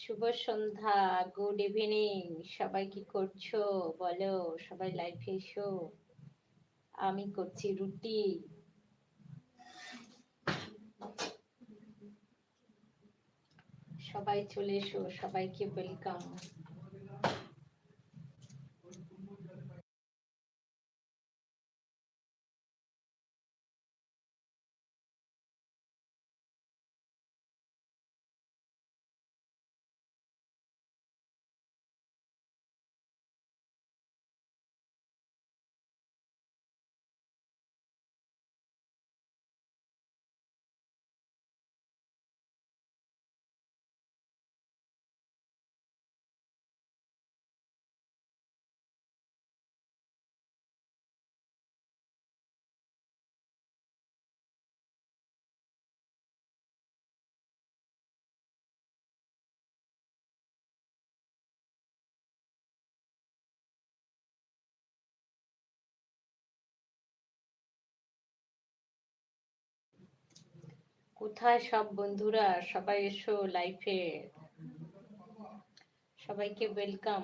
শুভ সন্ধ্যা good evening সবাই কি করছ? বলো, সবাই লাইফে এসো। আমি করছি রুটি। সবাই চলে এসো, সবাইকে ওয়েলকাম কোথায় সব বন্ধুরা? সবাই এসো লাইফে সবাইকে ওয়েলকাম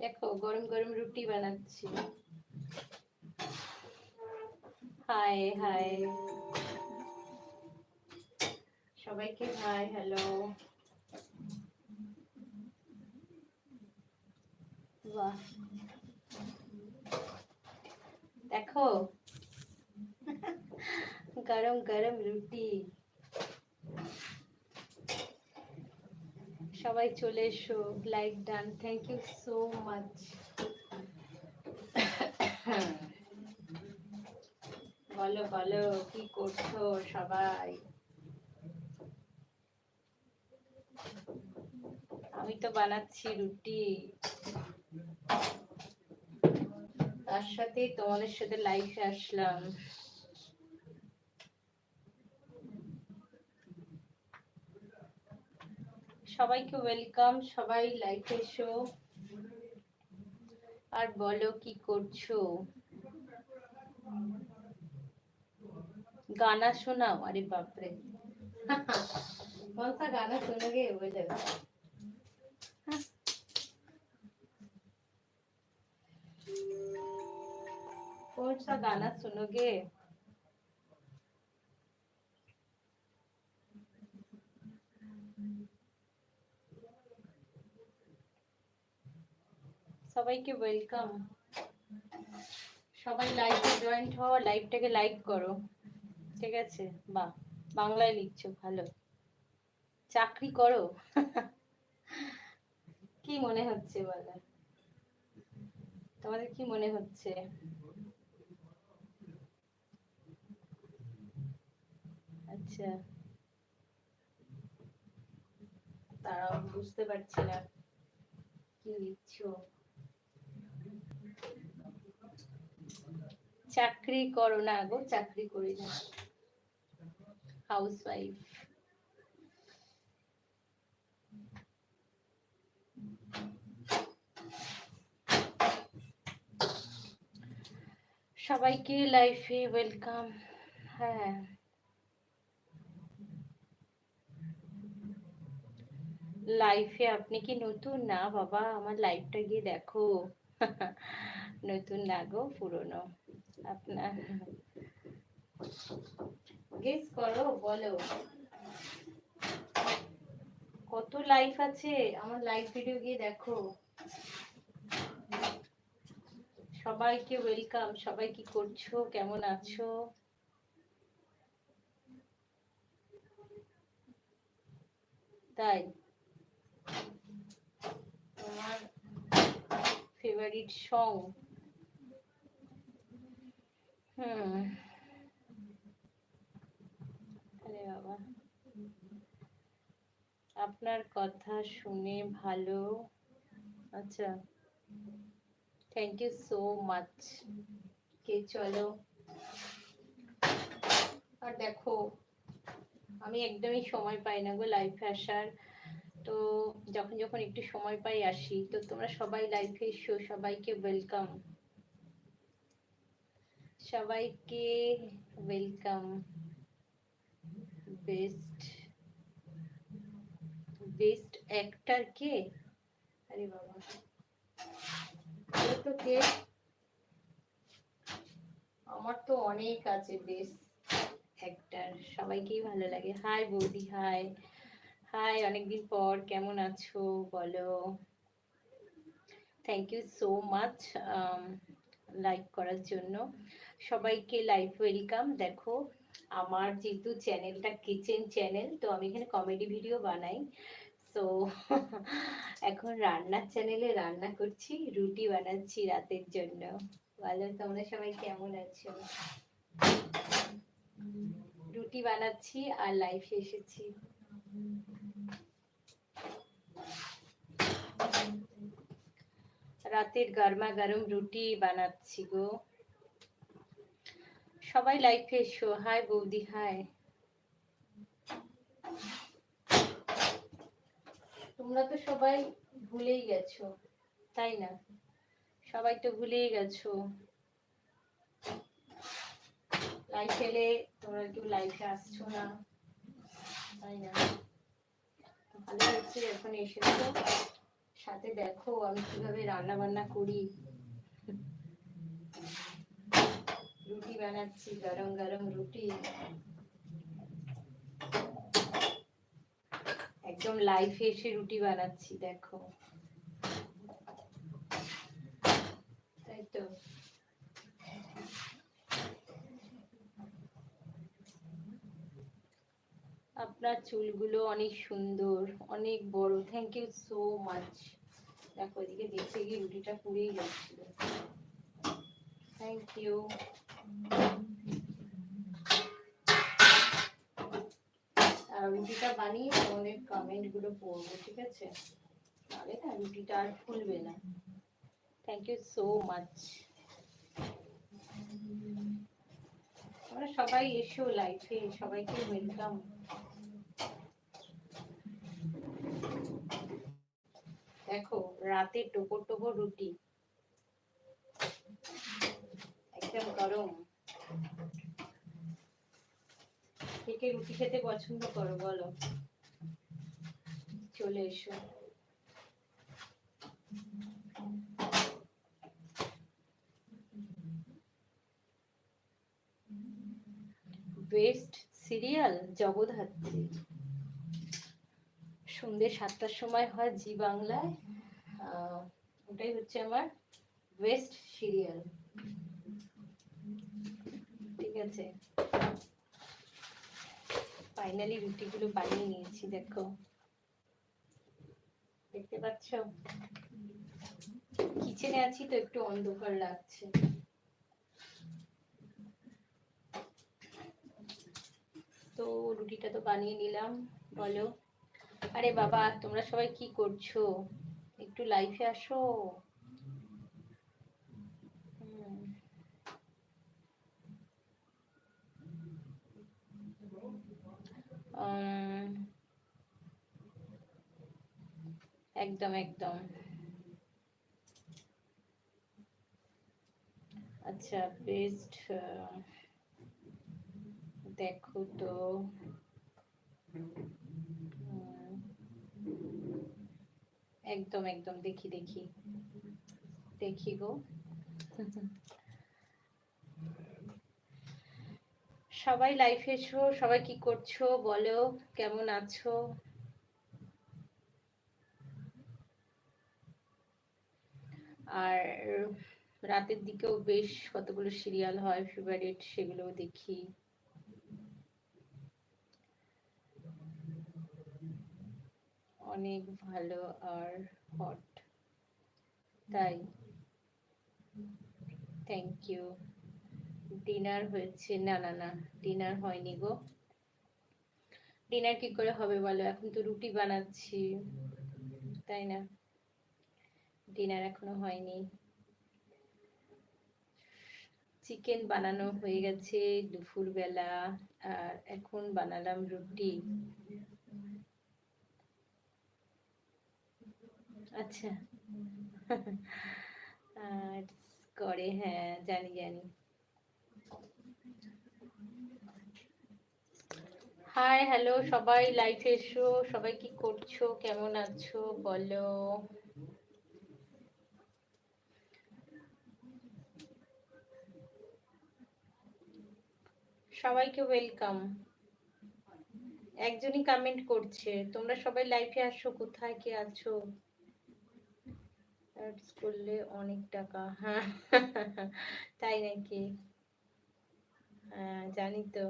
দেখো, গরম গরম রুটি বানাচ্ছি। হাই হাই সবাইকে হাই হ্যালো। বাহ। দেখো। গরম গরম রুটি। সবাই চলে এসো like done thank you so much বলো বলো, কি করছ সবাই? আমি তো বানাচ্ছি রুটি। তার সাথে তোমাদের সাথে লাইফে আসলাম। সবাইকে ওয়েলকাম সবাই লাইফে এসো আর বলো কি করছো गाना सुनाओ अरे बाप रे कौन सा गाना सुनोगे वो जगह कौन सा गाना सुनोगे সবাইকে ওয়েলকাম সবাই লাইভে জয়েন্ট হও লাইভটাকে লাইক করো। ঠিক আছে? বা, বাংলায় লিখছো, ভালো। চাকরি করো। কি মনে হচ্ছে বলো? তোমাদের কি মনে হচ্ছে? আচ্ছা। তারাও বুঝতে পারছি না। কি লিখছো? চাকরি করো না গো, চাকরি করি না। হাউস ওয়াইফ সবাইকে লাইফে ওয়েলকাম। হ্যাঁ। লাইফে আপনি কি নতুন? না বাবা, আমার লাইফটা গিয়ে দেখো। নতুন না গো, পুরনো। আপনার গেস করো, বলো। কত লাইফ আছে? আমার লাইভ ভিডিও গিয়ে দেখো। সবাইকে ওয়েলকাম সবাই কি করছ? কেমন আছো? তাই। তোমার ফেভারিট সং আরে বাবা। আপনার কথা শুনে ভালো। আচ্ছা। থ্যাংক ইউ সো মাচ কে চলো। আর দেখো, আমি একদমই সময় পাই না গো লাইফে আসার। তো যখন যখন একটু সময় পাই আসি। তো তোমরা সবাই লাইফে এসো, সবাইকে ওয়েলকাম সবাইকে ওয়েলকাম বেস্ট বেস্ট অ্যাক্টর কে? আরে বাবা। তো কে? আমার তো অনেক আছে বেস্ট অ্যাক্টর সবাইকেই ভালো লাগে। হাই বৌদি হাই হাই অনেকদিন পর। কেমন আছো? বলো। Thank you so much like করার জন্য। সবাইকে লাইভ ওয়েলকাম দেখো, আমার যেহেতু চ্যানেলটা কিচেন চ্যানেল তো আমি এখানে কমেডি ভিডিও বানাই। তো এখন রান্নার চ্যানেলে রান্না করছি, রুটি বানাচ্ছি রাতের জন্য। বলো, তোমরা সবাই কেমন আছো? রুটি বানাচ্ছি আর লাইফে এসেছি। রাতের গরমা গরম রুটি বানাচ্ছি গো। সবাই লাইফে এসো। হাই বৌদি হাই তোমরা তো সবাই ভুলেই গেছো, তাই না? সবাই তো ভুলেই গেছো। লাইফ এলে তোমরা কেউ লাইফে আসছো না, তাই না? ভালো হচ্ছে এখন এসেছ, সাথে দেখো আমি কীভাবে রান্না বান্না করি। রুটি বানাচ্ছি, গরম গরম রুটি। একদম লাইফে এসে রুটি বানাচ্ছি, দেখো। তাই তো। আপনার চুলগুলো অনেক সুন্দর, অনেক বড়। থ্যাংক ইউ সো মাচ দেখো, এদিকে দেখতে গিয়ে রুটিটা পুড়েই যাচ্ছিল। থ্যাংক ইউ রুটিটা বানিয়ে তোমাদের কমেন্টগুলো পড়ব, ঠিক আছে? তাহলে না রুটিটা আর ফুলবে না। থ্যাংক ইউ সো মাচ আমরা সবাই এসো লাইফে সবাইকে ওয়েলকাম দেখো, রাতে টোপর টোপর রুটি। গরম। কে কে রুটি খেতে পছন্দ করো, বলো। চলে এসো। Best serial, Jagaddhatri. সন্ধ্যে সাতটার সময় হয় জি বাংলায়। ওটাই হচ্ছে আমার বেস্ট সিরিয়াল। আছে ফাইনালি রুটিগুলো বানিয়ে নিয়েছি, দেখো। দেখতে পাচ্ছ? কিচেনে আছি তো একটু অন্ধকার লাগছে। তো রুটিটা তো বানিয়ে নিলাম, বলো। আরে বাবা, তোমরা সবাই কি করছ? একটু লাইফে আসো। একদম একদম। আচ্ছা বেস্ট দেখো তো। একদম একদম দেখি দেখি। দেখি গো। সবাই লাইফে এসো, সবাই কি করছ? বলো, কেমন আছো? আর রাতের দিকেও বেশ কতগুলো সিরিয়াল হয় ফেভারিট সেগুলোও দেখি। অনেক ভালো আর হট তাই। থ্যাংক ইউ ডিনার হয়েছে। না না না ডিনার হয়নি গো। ডিনার কি করে হবে বলো? এখন তো রুটি বানাচ্ছি। তাই না? ডিনার এখনও হয়নি। চিকেন বানানো হয়ে গেছে দুপুরবেলা, আর এখন বানালাম রুটি। আচ্ছা। করে হ্যাঁ জানি জানি। হাই হ্যালো সবাই লাইফে এসো। সবাই কি করছ? কেমন আছো? বলো। সবাইকে ওয়েলকাম একজনই কমেন্ট করছে। তোমরা সবাই লাইফে আসো কোথায় কে আছো? অ্যাডস করলে অনেক টাকা। হ্যাঁ। তাই নাকি? হ্যাঁ জানি তো।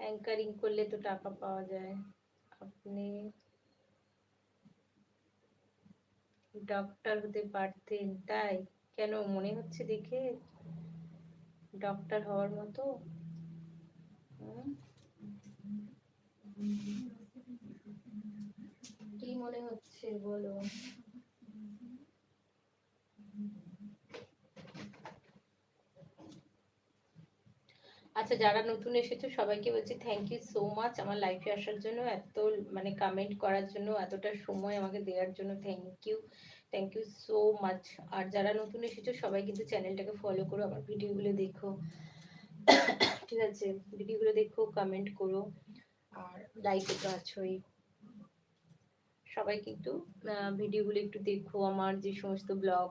অ্যাঙ্কারিং করলে তো টাকা পাওয়া যায়। আপনি ডক্টর হতে পারতেন, তাই? কেন? মনে হচ্ছে দেখে ডক্টর হওয়ার মতো? কি মনে হচ্ছে বলো আচ্ছা যারা নতুন এসেছ, সবাইকে বলছি থ্যাংক ইউ সো মাচ আমার লাইফে আসার জন্য এত মানে কমেন্ট করার জন্য এতটা সময় আমাকে দেওয়ার জন্য thank you thank you so much আর যারা নতুন এসেছ, সবাই কিন্তু চ্যানেলটাকে ফলো করো, আমার ভিডিওগুলো দেখো। ঠিক আছে ভিডিওগুলো দেখো কমেন্ট করো। আর লাইকে তো আছোই। সবাই কিন্তু ভিডিওগুলো একটু দেখো। আমার যে সমস্ত ব্লগ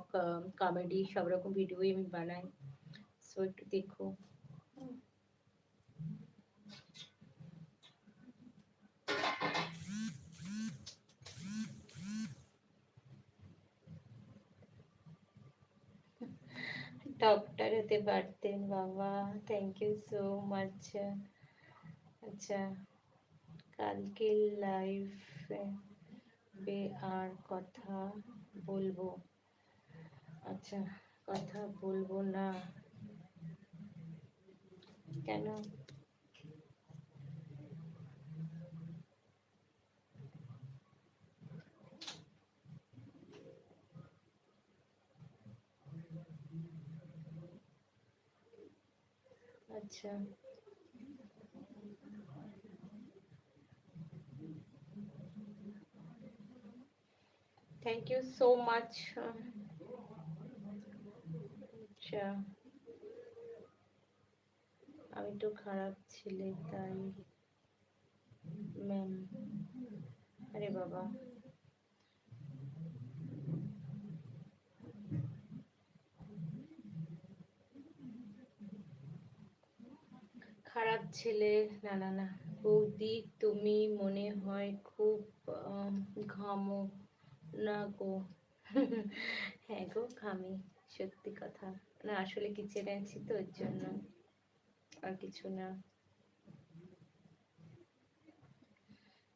কমেডি সব রকম ভিডিওই আমি বানাই। সো একটু দেখো। ডক্টর হতে পারতেন বাবা থ্যাংক ইউ সো মাচ আচ্ছা কালকে বে আর কথা বলব আচ্ছা কথা বলব না কেন আচ্ছা থ্যাংক ইউ সো মাচ আচ্ছা। আমি তো খারাপ ছেলে তাই ম্যাম আরে বাবা। খারাপ ছেলে, না না না। বৌদি, তুমি মনে হয় খুব ঘামো। না গো। হ্যাঁ গো, ঘামি, সত্যি কথা। না, আসলে কিচেনে আছি তো, ওর জন্য আর কিছু না।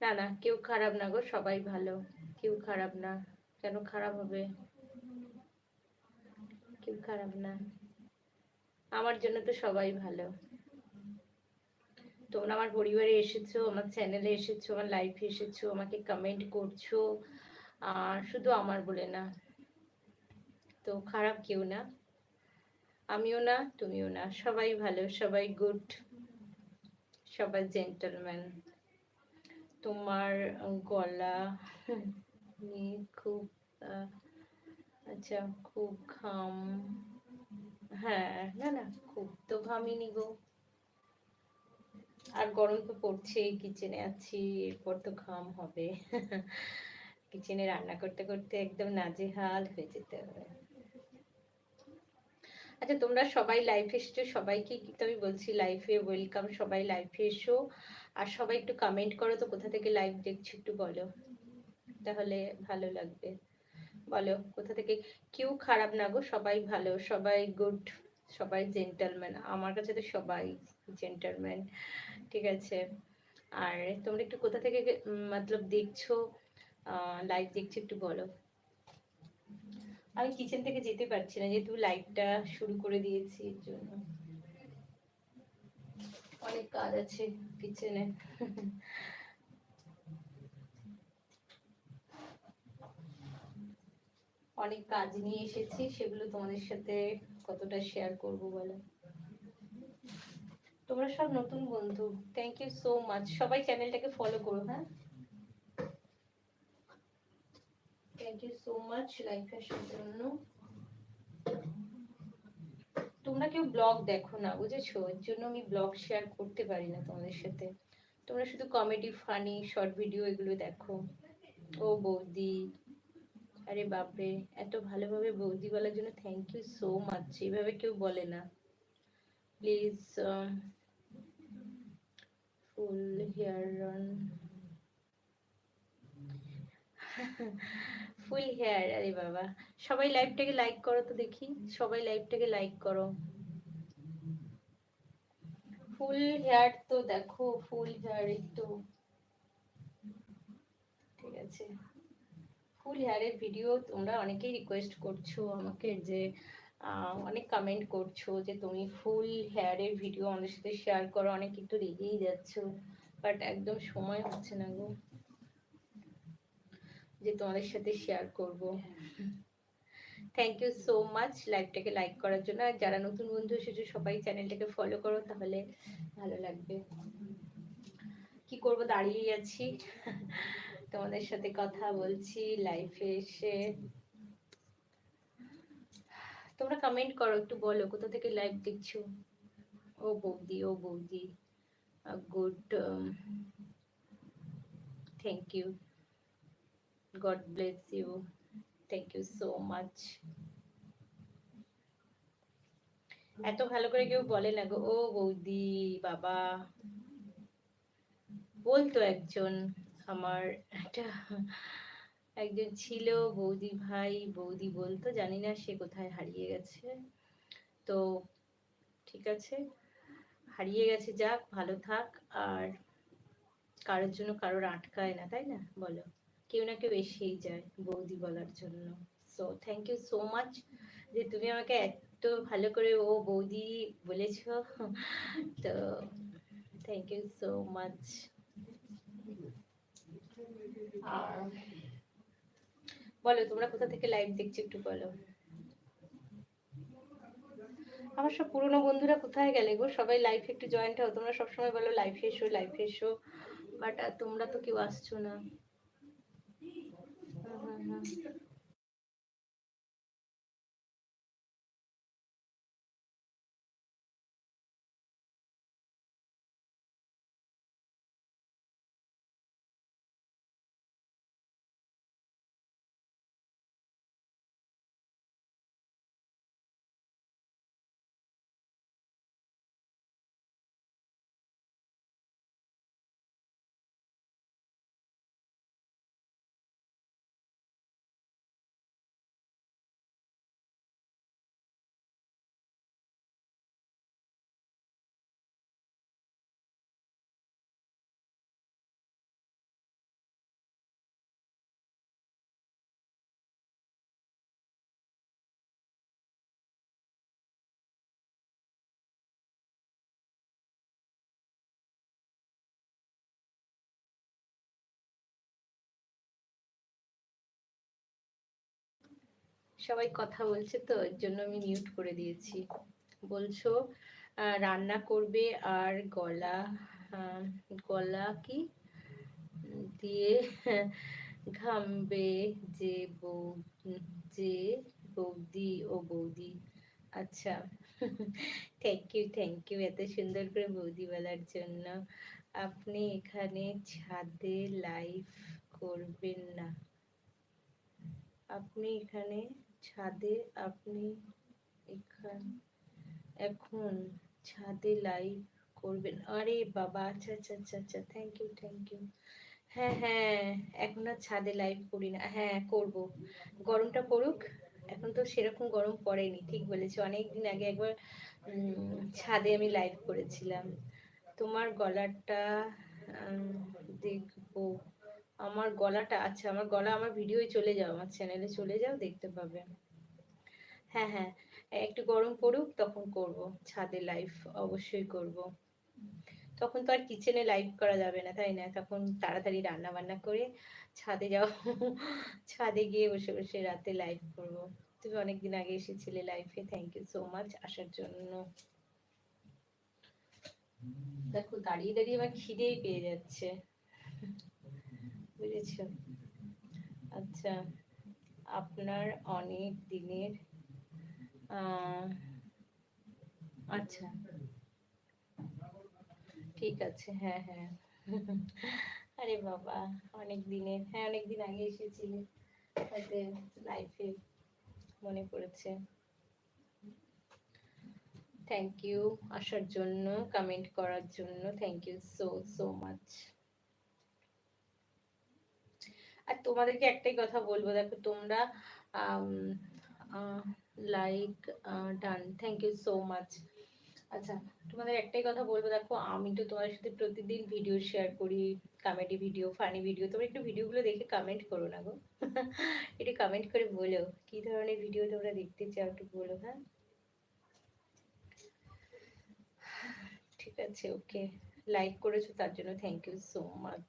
না না, কেউ খারাপ না গো, সবাই ভালো। কেউ খারাপ না। কেন খারাপ হবে? কেউ খারাপ না। আমার জন্য তো সবাই ভালো। তোমরা আমার পরিবারে এসেছ, আমার চ্যানেলে এসেছ, আমার লাইফে এসেছ, আমাকে কমেন্ট করছ, আর শুধু আমার বলে না। তো খারাপ কেউ না। আমিও না, তুমিও না। সবাই ভালো, সবাই গুড সবাই জেন্টলম্যান তোমার গলা খুব আচ্ছা খুব ঘাম। হ্যাঁ না না, খুব তো ঘামিনি গো। আর গরম তো পড়ছে কিচেনে আছি, এরপর তো ঘাম হবে। কিচেনে রান্না করতে করতে একদম নাজেহাল হয়ে যেতে হবে। আচ্ছা তোমরা সবাই লাইফে এসছো, সবাইকে কিন্তু আমি বলছি লাইফে ওয়েলকাম সবাই লাইফে এসো। আর সবাই একটু কমেন্ট করো তো, কোথা থেকে লাইভ দেখছ একটু বলো। তাহলে ভালো লাগবে। বলো, কোথা থেকে? কেউ খারাপ না গো, সবাই ভালো, সবাই গুড সবাই জেন্টালম্যান আমার কাছে তো সবাই জেন্টালম্যান ঠিক আছে। আর তোমরা একটু কোথা থেকে মতলব দেখছ? লাইভ দেখছ একটু বলো। আমি কিচেন থেকে যেতে পারছি না, যেহেতু লাইভটা শুরু করে দিয়েছি এর জন্য। অনেক কাজ আছে কিচেনে অনেক কাজ নিয়ে এসেছি, সেগুলো তোমাদের সাথে কতটা শেয়ার করব বলো? তোমরা সব নতুন বন্ধু। থ্যাংক ইউ সো মাচ সবাই চ্যানেলটাকে ফলো করো হ্যাঁ? থ্যাংক ইউ সো মাচ আসার জন্য। তোমরা কেউ ব্লগ দেখো না, বুঝেছ? এর জন্য আমি ব্লগ শেয়ার করতে পারি না তোমাদের সাথে। তোমরা শুধু কমেডি ফানি শর্ট ভিডিও এগুলো দেখো। ও বৌদি, আরে বাপরে, এত ভালোভাবে বৌদি বলার জন্য থ্যাংক ইউ সো মাচ এইভাবে কেউ বলে না। Please full hair full hair, আরে বাবা। সবাই লাইভটাকে লাইক করো তো দেখি। সবাই লাইভটাকে লাইক করো। ফুল হেয়ার তো দেখো, ফুল হেয়ার একটু ঠিক আছে। ফুল হেয়ারের ভিডিও তোমরা অনেকেই রিকোয়েস্ট করছ আমাকে যে অনেক কমেন্ট করছ যে তুমি ফুল হেয়ারের ভিডিও আমাদের সাথে শেয়ার করো, অনেক একটু রেগেই যাচ্ছ বাট একদম সময় হচ্ছে না গো যে তোমাদের সাথে শেয়ার করব। থ্যাংক ইউ সো মাচ লাইভটাকে লাইক করার জন্য, আর যারা নতুন বন্ধু এসেছে সবাই চ্যানেলটাকে ফলো করো, তাহলে ভালো লাগবে। কি করব দাঁড়িয়ে আছি। তোমাদের সাথে কথা বলছি লাইফে এসে তোমরা কমেন্ট করো, একটু বলো, কোথা থেকে লাইভ দেখছ? ও বৌদি ও বৌদি। Good thank you God bless you thank you so much এত ভালো করে কেউ বলে না গো। ও বৌদি, বাবা। বলতো একজন আমার একটা একজন ছিল, বৌদি ভাই, বৌদি বলতো, জানি না সে কোথায় হারিয়ে গেছে। তো ঠিক আছে, হারিয়ে গেছে যাক, ভালো থাক, আর কারোর জন্য কারোর আটকায় না, তাই না? বলো। কেউ না কেউ এসেই যায় বৌদি বলার জন্য। So thank you so much যে তুমি আমাকে এত ভালো করে ও বৌদি বলেছ। তো থ্যাংক ইউ সো মাচ আর বলো, তোমরা কোথা থেকে লাইভ দেখছ একটু বলো। আমার সব পুরনো বন্ধুরা কোথায় গেলে গো? সবাই লাইফে একটু জয়েন্ট হও। তোমরা সবসময় বলো লাইফে এসো লাইফে এসো। বাট তোমরা তো কেউ আসছো না। সবাই কথা বলছে তো, এর জন্য আমি মিউট করে দিয়েছি। বলছো রান্না করবে আর গলা গলা কি? দিয়ে ঘামবে যে বউ যে বৌদি, ও বৌদি। আচ্ছা থ্যাংক ইউ থ্যাংক ইউ এত সুন্দর করে বৌদি বলার জন্য। আপনি এখানে ছাদে লাইভ করবেন না। আপনি এখানে ছাদে আপনি এখান, এখন ছাদে লাইভ করবেন। আরে বাবা আচ্ছা আচ্ছা আচ্ছা আচ্ছা থ্যাংক ইউ থ্যাংক ইউ হ্যাঁ হ্যাঁ এখন আর ছাদে লাইভ করি না। হ্যাঁ করব। গরমটা পড়ুক, এখন তো সেরকম গরম পড়েনি, ঠিক বলেছি। অনেক দিন আগে একবার ছাদে আমি লাইভ করেছিলাম। তোমার গলাটা দেখব। আমার গলাটা আচ্ছা আমার গলা, আমার ভিডিও চলে যাও, আমার চ্যানেলে চলে যাও, দেখতে পাবে। হ্যাঁ হ্যাঁ একটু গরম পড়ুক, তখন করব। ছাদে লাইভ অবশ্যই করব। তখন তো আর কিচেনে লাইভ করা যাবে না, তাই না? তখন তাড়াতাড়ি রান্না বান্না করে ছাদে যাও। ছাদে গিয়ে বসে বসে রাতে লাইভ করব। তুমি অনেকদিন আগে এসেছিলে লাইফে থ্যাংক ইউ সো মাচ আসার জন্য। দেখো, দাঁড়িয়ে দাঁড়িয়ে আমার খিদেই পেয়ে যাচ্ছে। বুঝেছ? আচ্ছা আপনার অনেক দিনের আচ্ছা। ঠিক আছে হ্যাঁ হ্যাঁ। আরে বাবা, অনেক দিনের হ্যাঁ অনেক দিন আগে এসেছিলে। লাইফে মনে পড়েছে। থ্যাংক ইউ আসার জন্য কমেন্ট করার জন্য। Thank you so so much আর তোমাদেরকে একটাই কথা বলব, দেখো তোমরা like done thank you so much আচ্ছা তোমাদের একটাই কথা বলব, দেখো আমি তো তোমার সাথে প্রতিদিন ভিডিও শেয়ার করি কমেডি ভিডিও ফানি ভিডিও তোমরা একটু ভিডিওগুলো দেখে কমেন্ট করো না গো। একটু কমেন্ট করে বলো, কি ধরনের ভিডিও তোমরা দেখতে চাও একটু বলো হ্যাঁ? ঠিক আছে ওকে লাইক করেছ তার জন্য থ্যাংক ইউ সো মাচ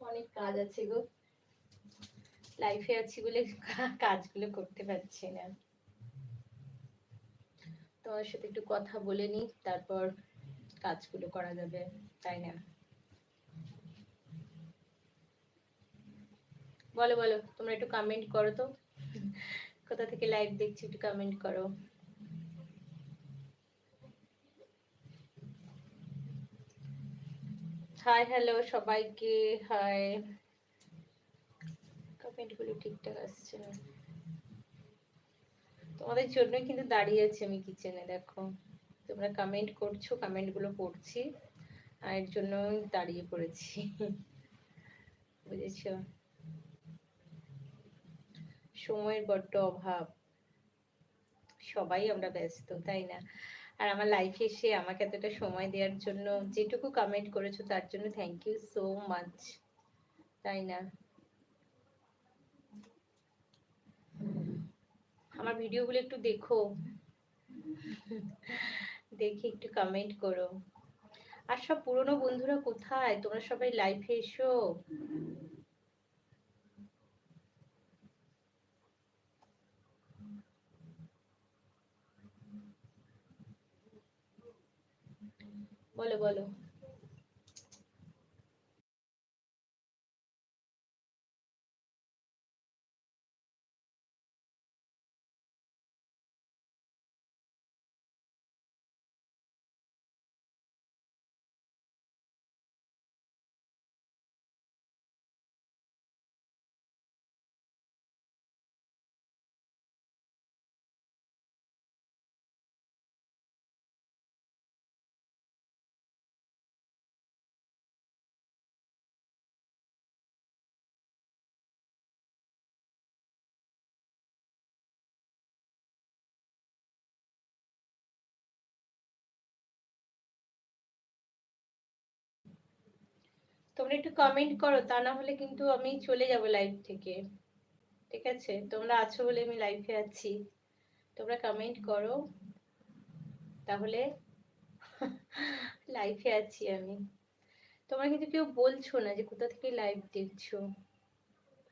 অনেক কাজ আছে গো। লাইফে আছি বলে কাজগুলো করতে পারছি না। তোমার সাথে একটু কথা বলে নি তারপর কাজগুলো করা যাবে, তাই না? বলো বলো, তোমরা একটু কমেন্ট করো তো। কোথা থেকে লাইভ দেখছি একটু কমেন্ট করো। হাই হ্যালো সবাইকে হাই কমেন্টগুলো ঠিকঠাক আসছে না। তোমাদের জন্য কিন্তু দাঁড়িয়ে আছি আমি কিচেনে দেখো। তোমরা কমেন্ট করছ কমেন্টগুলো পড়ছি, আর এর জন্য দাঁড়িয়ে পড়েছি। বুঝেছ? সময়ের বড্ড অভাব। সবাই আমরা ব্যস্ত, তাই না? আর আমার লাইফে এসে আমাকে এতটা সময় দেওয়ার জন্য যেটুকু কমেন্ট করেছ তার জন্য থ্যাংক ইউ সো মাচ তাই না? আমার ভিডিওগুলো একটু দেখো, দেখে একটু কমেন্ট করো। আর সব পুরনো বন্ধুরা কোথায়? তোমরা সবাই লাইফে এসো। বলো বলো। তোমরা একটু কমেন্ট করো, তা না হলে কিন্তু আমি চলে যাব লাইভ থেকে। ঠিক আছে? তোমরা আছো বলে আমি লাইভে আছি। তোমরা কমেন্ট করো। তাহলে লাইভে আছি আমি। তোমরা কিন্তু কেউ বলছো না যে কোথা থেকে লাইভ দেখছ।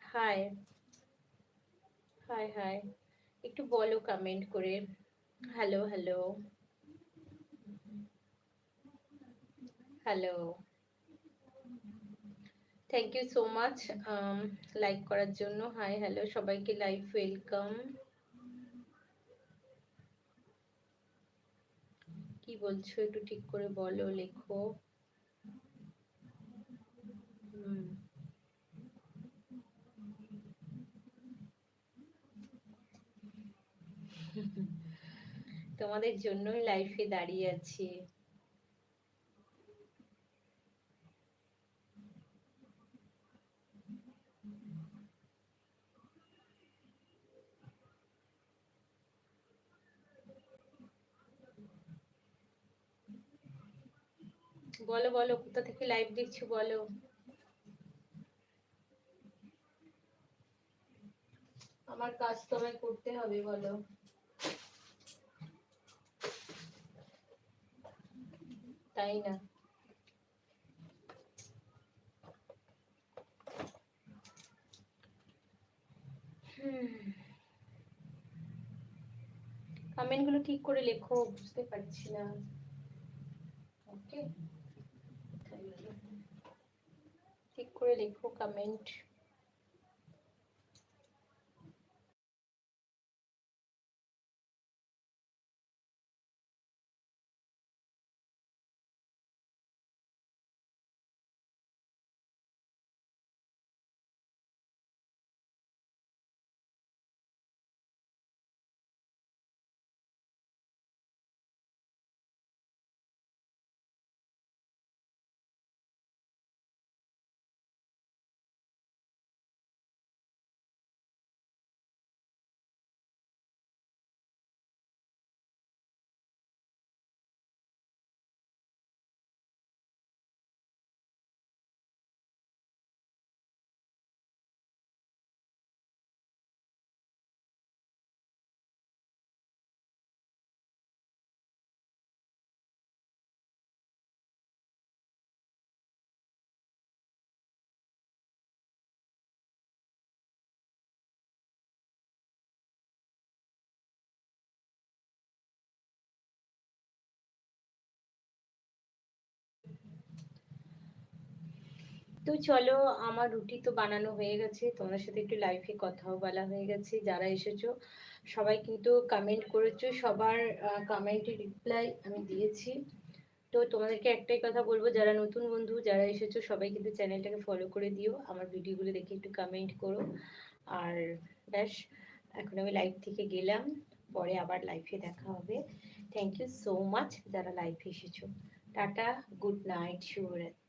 হাই হাই হাই একটু বলো কমেন্ট করে। Hello hello hello thank you so much like করার জন্য। হাই হ্যালো সবাইকে লাইভ ওয়েলকাম কি বলছো? একটু ঠিক করে বলো, লেখো। তোমাদের জন্যই লাইফে দাঁড়িয়ে আছি। বলো বলো কোথা থেকে লাইভ দেখছ বলো। আমার কাজ তোমায় করতে হবে বলো। তাই না? কমেন্টগুলো ঠিক করে লেখো বুঝতে পারছি না। ওকে ঠিক করে লেখো তো চলো, আমার রুটি তো বানানো হয়ে গেছে। তোমাদের সাথে একটু লাইভে কথাও বলা হয়ে গেছে। যারা এসেছ, সবাই কিন্তু কমেন্ট করেছ। সবার কমেন্টে রিপ্লাই আমি দিয়েছি। তো তোমাদেরকে একটাই কথা বলব, যারা নতুন বন্ধু, যারা এসেছ, সবাই কিন্তু চ্যানেলটাকে ফলো করে দিও। আমার ভিডিওগুলো দেখে একটু কমেন্ট করো। আর ব্যাস, এখন আমি লাইভ থেকে গেলাম। পরে আবার লাইভে দেখা হবে। থ্যাংক ইউ সো মাচ যারা লাইভে এসেছ। টাটা গুড নাইট শুভরাত্রি।